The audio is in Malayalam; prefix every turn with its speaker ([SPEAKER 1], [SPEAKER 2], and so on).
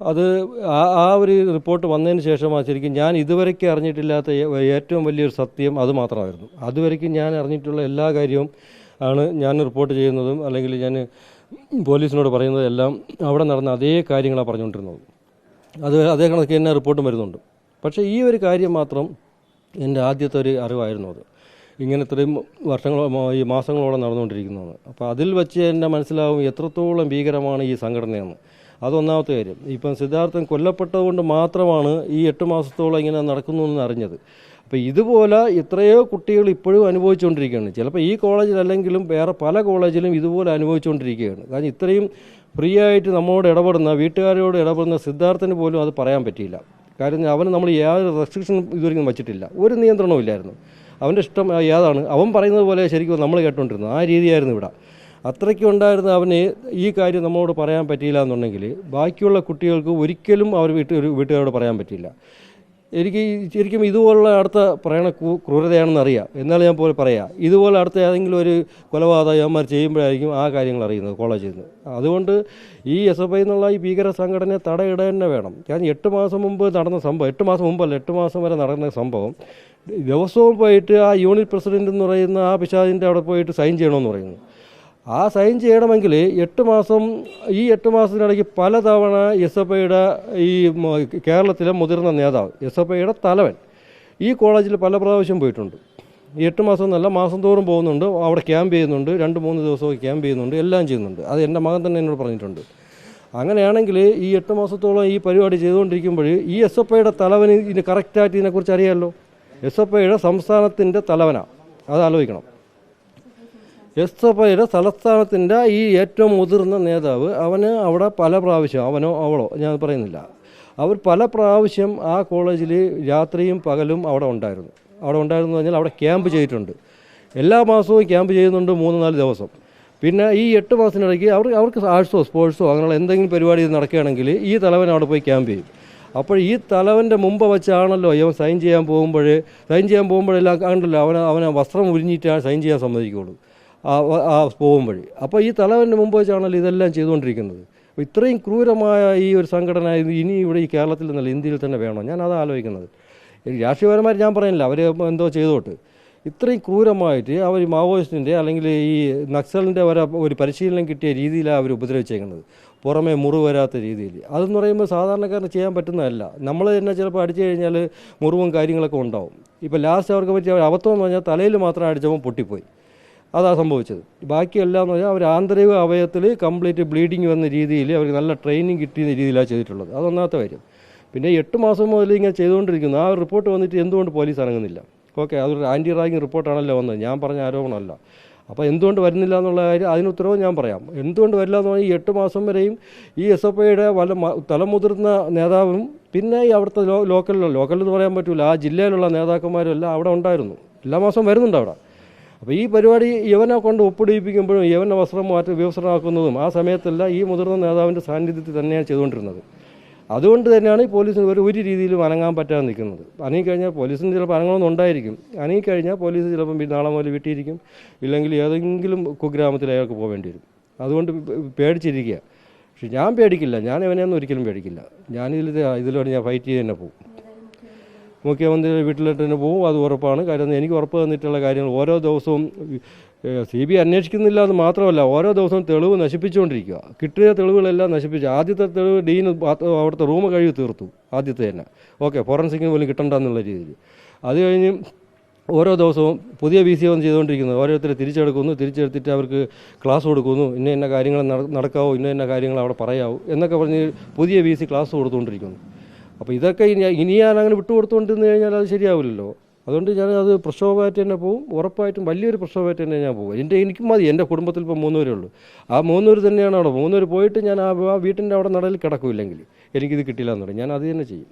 [SPEAKER 1] അത് ആ ആ ഒരു റിപ്പോർട്ട് വന്നതിന് ശേഷമാണ് ശരിക്കും ഞാൻ ഇതുവരെയ്ക്ക് അറിഞ്ഞിട്ടില്ലാത്ത ഏറ്റവും വലിയൊരു സത്യം അത് മാത്രമായിരുന്നു. അതുവരയ്ക്കും ഞാൻ അറിഞ്ഞിട്ടുള്ള എല്ലാ കാര്യവും ആണ് ഞാൻ റിപ്പോർട്ട് ചെയ്യുന്നതും അല്ലെങ്കിൽ ഞാൻ പോലീസിനോട് പറയുന്നതും എല്ലാം അവിടെ നടന്ന അതേ കാര്യങ്ങളാണ് പറഞ്ഞുകൊണ്ടിരുന്നത്. അത് അതേ കണക്ക് തന്നെ റിപ്പോർട്ടും വരുന്നുണ്ട്. പക്ഷേ ഈ ഒരു കാര്യം മാത്രം എന്റെ ആദ്യത്തെ ഒരു അറിവായിരുന്നു അത്. ഇങ്ങനെ ഇത്രയും വർഷങ്ങളോ ഈ മാസങ്ങളോളം നടന്നുകൊണ്ടിരിക്കുന്നതാണ്. അപ്പോൾ അതിൽ വെച്ച് എന്റെ മനസ്സിലാവും എത്രത്തോളം ഭീകരമാണ് ഈ സംഘടനയെന്ന്. അതൊന്നാമത്തെ കാര്യം. ഇപ്പം സിദ്ധാർത്ഥൻ കൊല്ലപ്പെട്ടതുകൊണ്ട് മാത്രമാണ് ഈ എട്ട് മാസത്തോളം ഇങ്ങനെ നടക്കുന്നു എന്ന് അറിഞ്ഞത്. അപ്പോൾ ഇതുപോലെ എത്രയോ കുട്ടികൾ ഇപ്പോഴും അനുഭവിച്ചുകൊണ്ടിരിക്കുകയാണ്. ചിലപ്പോൾ ഈ കോളേജിലല്ലെങ്കിലും വേറെ പല കോളേജിലും ഇതുപോലെ അനുഭവിച്ചുകൊണ്ടിരിക്കുകയാണ്. കാരണം ഇത്രയും ഫ്രീ ആയിട്ട് നമ്മളോട് ഇടപെടുന്ന വീട്ടുകാരോട് ഇടപെടുന്ന സിദ്ധാർത്ഥന് പോലും അത് പറയാൻ പറ്റിയില്ല. കാര്യം അവന് നമ്മൾ യാതൊരു റെസ്ട്രിക്ഷനും ഇതുവരെയും വച്ചിട്ടില്ല. ഒരു നിയന്ത്രണവും ഇല്ലായിരുന്നു. അവന്റെ ഇഷ്ടം ഏതാണ് അവൻ പറയുന്നത് പോലെ ശരിക്കും നമ്മൾ കേട്ടുകൊണ്ടിരുന്നു ആ രീതിയായിരുന്നു ഇവിടെ. അത്രയ്ക്കും ഉണ്ടായിരുന്ന അവന് ഈ കാര്യം നമ്മളോട് പറയാൻ പറ്റിയില്ല എന്നുണ്ടെങ്കിൽ ബാക്കിയുള്ള കുട്ടികൾക്ക് ഒരിക്കലും അവർ വീട്ട് വീട്ടുകാരോട് പറയാൻ പറ്റില്ല എനിക്ക് ശരിക്കും ഇതുപോലുള്ള അടുത്ത പറയണ ക്രൂരതയാണെന്ന് അറിയാം. എന്നാൽ ഞാൻ പോലെ പറയാം. ഇതുപോലെ അടുത്ത ഏതെങ്കിലും ഒരു കൊലപാതകം അവന്മാർ ചെയ്യുമ്പോഴായിരിക്കും ആ കാര്യങ്ങൾ അറിയുന്നത് കോളേജിൽ നിന്ന് അതുകൊണ്ട് ഈ എസ് എഫ് ഐ എന്നുള്ള ഈ ഭീകര സംഘടനയെ തടയിട തന്നെ വേണം. കാരണം എട്ട് മാസം മുമ്പ് നടന്ന സംഭവം എട്ട് മാസം മുമ്പല്ല എട്ട് മാസം വരെ നടന്ന സംഭവം ദിവസവും പോയിട്ട് ആ യൂണിറ്റ് പ്രസിഡന്റ് എന്ന് പറയുന്ന ആ പിശാദിന്റെ അവിടെ പോയിട്ട് സൈൻ ചെയ്യണമെന്ന് പറയുന്നു. ആ സൈൻ ചെയ്യണമെങ്കിൽ എട്ട് മാസം ഈ എട്ട് മാസത്തിനിടയ്ക്ക് പലതവണ എസ് എഫ് ഐയുടെ ഈ കേരളത്തിലെ മുതിർന്ന നേതാവ് എസ് എഫ് ഐയുടെ തലവൻ ഈ കോളേജിൽ പല പ്രാവശ്യം പോയിട്ടുണ്ട്. എട്ട് മാസം എന്നല്ല മാസം തോറും പോകുന്നുണ്ട്. അവിടെ ക്യാമ്പ് ചെയ്യുന്നുണ്ട്. രണ്ട് മൂന്ന് ദിവസമൊക്കെ ക്യാമ്പ് ചെയ്യുന്നുണ്ട്. എല്ലാം ചെയ്യുന്നുണ്ട്. അത് എന്റെ മകൻ തന്നെ എന്നോട് പറഞ്ഞിട്ടുണ്ട്. അങ്ങനെയാണെങ്കിൽ ഈ എട്ട് മാസത്തോളം ഈ പരിപാടി ചെയ്തുകൊണ്ടിരിക്കുമ്പോൾ ഈ എസ് എഫ് ഐയുടെ തലവന് ഇതിന് കറക്റ്റായിട്ട് ഇതിനെക്കുറിച്ച് അറിയാമല്ലോ? എസ് എഫ് ഐയുടെ സംസ്ഥാനത്തിന്റെ തലവനാണ് അത് ആലോചിക്കണം. എസ് എഫ് ഐയുടെ തലസ്ഥാനത്തിന്റെ ഈ ഏറ്റവും മുതിർന്ന നേതാവ് അവന് അവിടെ പല പ്രാവശ്യം അവനോ അവളോ ഞാൻ പറയുന്നില്ല അവർ പല പ്രാവശ്യം ആ കോളേജിൽ രാത്രിയും പകലും അവിടെ ഉണ്ടായിരുന്നു. അവിടെ ഉണ്ടായിരുന്നു പറഞ്ഞാൽ അവിടെ ക്യാമ്പ് ചെയ്തിട്ടുണ്ട്. എല്ലാ മാസവും ക്യാമ്പ് ചെയ്യുന്നുണ്ട് മൂന്ന് നാല് ദിവസം. പിന്നെ ഈ എട്ട് മാസത്തിനിടയ്ക്ക് അവർ അവർക്ക് ആർട്സോ സ്പോർട്സോ അങ്ങനെയുള്ള എന്തെങ്കിലും പരിപാടി നടക്കുകയാണെങ്കിൽ ഈ തലവൻ അവിടെ പോയി ക്യാമ്പ് ചെയ്യും. അപ്പോൾ ഈ തലവന്റെ മുമ്പ് വെച്ചാണല്ലോ ഇവൻ സൈൻ ചെയ്യാൻ പോകുമ്പോൾ സൈൻ ചെയ്യാൻ പോകുമ്പോഴെല്ലാം കണ്ടല്ലോ അവനെ അവനെ വസ്ത്രം ഉരിഞ്ഞിട്ടാണ് സൈൻ ചെയ്യാൻ സമ്മതിക്കുകയുള്ളൂ. ആ പോകും വഴി. അപ്പോൾ ഈ തലവന്റെ മുമ്പ് വെച്ചാണല്ലോ ഇതെല്ലാം ചെയ്തുകൊണ്ടിരിക്കുന്നത്. ഇത്രയും ക്രൂരമായ ഈ ഒരു സംഘടന ഇനി ഇവിടെ ഈ കേരളത്തിൽ നിന്നല്ല ഇന്ത്യയിൽ തന്നെ വേണോ? ഞാൻ അത് ആലോചിക്കുന്നത്. രാഷ്ട്രീയപരമായിട്ട് രാഷ്ട്രീയപരമായി ഞാൻ പറയുന്നില്ല. അവർ എന്തോ ചെയ്തോട്ട്. ഇത്രയും ക്രൂരമായിട്ട് അവർ മാവോയിസ്റ്റിന്റെ അല്ലെങ്കിൽ ഈ നക്സലിന്റെ വരെ ഒരു പരിശീലനം കിട്ടിയ രീതിയിലാണ് അവർ ഉപദ്രവിച്ചേക്കുന്നത്. പുറമേ മുറിവ് വരാത്ത രീതിയിൽ. അതെന്ന് പറയുമ്പോൾ സാധാരണക്കാരന് ചെയ്യാൻ പറ്റുന്നതല്ല. നമ്മൾ തന്നെ ചിലപ്പോൾ അടിച്ചു കഴിഞ്ഞാൽ മുറിവും കാര്യങ്ങളൊക്കെ ഉണ്ടാവും. ഇപ്പോൾ ലാസ്റ്റ് അവർക്ക് പറ്റിയ അബദ്ധം എന്ന് പറഞ്ഞാൽ തലയിൽ മാത്രം അടിച്ചപ്പോൾ പൊട്ടിപ്പോയി. അതാ സംഭവിച്ചത്. ബാക്കിയെല്ലാം എന്ന് പറഞ്ഞാൽ അവർ ആന്തരിക അവയവത്തിൽ കംപ്ലീറ്റ് ബ്ലീഡിങ് വന്ന രീതിയിൽ അവർക്ക് നല്ല ട്രെയിനിങ് കിട്ടിയ രീതിയിലാണ് ചെയ്തിട്ടുള്ളത്. അതൊന്നാമത്തെ കാര്യം. പിന്നെ എട്ട് മാസം മുതൽ ഇങ്ങനെ ചെയ്തുകൊണ്ടിരിക്കുന്നു. ആ റിപ്പോർട്ട് വന്നിട്ട് എന്തുകൊണ്ട് പോലീസ് ഇറങ്ങുന്നില്ല? ഓക്കെ അതൊരു ആന്റി റാഗിങ് റിപ്പോർട്ടാണല്ലോ വന്നത്. ഞാൻ പറഞ്ഞ ആരോപണമല്ല. അപ്പോൾ എന്തുകൊണ്ട് വരുന്നില്ല എന്നുള്ള കാര്യം അതിന് ഉത്തരവ് ഞാൻ പറയാം. എന്തുകൊണ്ട് വരില്ല എന്ന് പറഞ്ഞാൽ ഈ എട്ട് മാസം വരെയും ഈ എസ് എഫ് ഐയുടെ വല്ല തലമുതിർന്ന നേതാവും പിന്നെ ഈ അവിടുത്തെ ലോ ലോക്കലിലുള്ള ലോക്കലെന്ന് പറയാൻ പറ്റില്ല ആ ജില്ലയിലുള്ള നേതാക്കന്മാരും എല്ലാം അവിടെ ഉണ്ടായിരുന്നു. എല്ലാ മാസവും വരുന്നുണ്ട് അവിടെ. അപ്പോൾ ഈ പരിപാടി യവനെ കൊണ്ട് ഒപ്പിടിപ്പിക്കുമ്പോഴും യവനെ വസ്ത്രം മാറ്റി വിവസ്ത്രമാക്കുന്നതും ആ സമയത്തല്ല ഈ മുതിർന്ന നേതാവിന്റെ സാന്നിധ്യത്തിൽ തന്നെയാണ് ചെയ്തുകൊണ്ടിരുന്നത്. അതുകൊണ്ട് തന്നെയാണ് ഈ പോലീസിന് ഒരു ഒരു രീതിയിലും അനങ്ങാൻ പറ്റാതെ നിൽക്കുന്നത്. അനങ്ങിക്കഴിഞ്ഞാൽ പോലീസിന് ചിലപ്പോൾ അനങ്ങണമെന്ന് ഉണ്ടായിരിക്കും. അനങ്ങിക്കഴിഞ്ഞാൽ പോലീസ് ചിലപ്പം നാളെ മുതൽ വീട്ടിയിരിക്കും ഇല്ലെങ്കിൽ ഏതെങ്കിലും കുഗ്രാമത്തിൽ അയാൾക്ക് പോകേണ്ടി വരും. അതുകൊണ്ട് പേടിച്ചിരിക്കുക. പക്ഷെ ഞാൻ പേടിക്കില്ല. ഞാൻ ഇവനെയൊന്നും ഒരിക്കലും പേടിക്കില്ല. ഞാനിതിൽ ഇതിലൂടെ ഞാൻ ഫൈറ്റ് ചെയ്ത് തന്നെ പോകും. മുഖ്യമന്ത്രി വീട്ടിലോട്ട് തന്നെ പോകും അത് ഉറപ്പാണ്. കാര്യം എനിക്ക് ഉറപ്പ് തന്നിട്ടുള്ള കാര്യങ്ങൾ ഓരോ ദിവസവും സി ബി അന്വേഷിക്കുന്നില്ല എന്ന് മാത്രമല്ല ഓരോ ദിവസവും തെളിവ് നശിപ്പിച്ചുകൊണ്ടിരിക്കുക കിട്ടിയ തെളിവുകളെല്ലാം നശിപ്പിച്ചു ആദ്യത്തെ തെളിവ് ഡീൻ അവിടുത്തെ റൂം കഴുകി തീർത്തു ആദ്യത്തെ തന്നെ. ഓക്കെ ഫോറൻസിക്കിന് പോലും കിട്ടണ്ട എന്നുള്ള രീതിയിൽ. അത് കഴിഞ്ഞ് ഓരോ ദിവസവും പുതിയ ബി സി ഒന്നും ചെയ്തുകൊണ്ടിരിക്കുന്നത് ഓരോരുത്തരെ തിരിച്ചെടുക്കുന്നു തിരിച്ചെടുത്തിട്ട് അവർക്ക് ക്ലാസ് കൊടുക്കുന്നു. ഇന്ന ഇന്ന കാര്യങ്ങൾ നട- നടക്കാവോ ഇന്ന ഇന്ന കാര്യങ്ങൾ അവിടെ പറയാവോ എന്നൊക്കെ പറഞ്ഞ് പുതിയ ബി സി ക്ലാസ് കൊടുത്തുകൊണ്ടിരിക്കുന്നു. അപ്പോൾ ഇതൊക്കെ ഇനി ഞാൻ അങ്ങനെ വിട്ടുകൊടുത്തുകൊണ്ടിരുന്ന് കഴിഞ്ഞാൽ അത് ശരിയാവില്ലല്ലോ. അതുകൊണ്ട് ഞാൻ അത് പ്രക്ഷോഭമായിട്ട് തന്നെ പോവും. ഉറപ്പായിട്ടും വലിയൊരു പ്രക്ഷോഭമായിട്ട് തന്നെ ഞാൻ പോകും. എന്റെ എനിക്കും മതി. എന്റെ കുടുംബത്തിൽ ഇപ്പോൾ മൂന്നുപേരേ ഉള്ളൂ. ആ മൂന്നുപേർ തന്നെയാണ് അവിടെ. മൂന്നുപേർ പോയിട്ട് ഞാൻ ആ വീട്ടിന്റെ അവിടെ നടയിൽ കിടക്കില്ലെങ്കിൽ എനിക്കിത് കിട്ടില്ല എന്ന് പറയും. ഞാൻ അത് തന്നെ ചെയ്യും.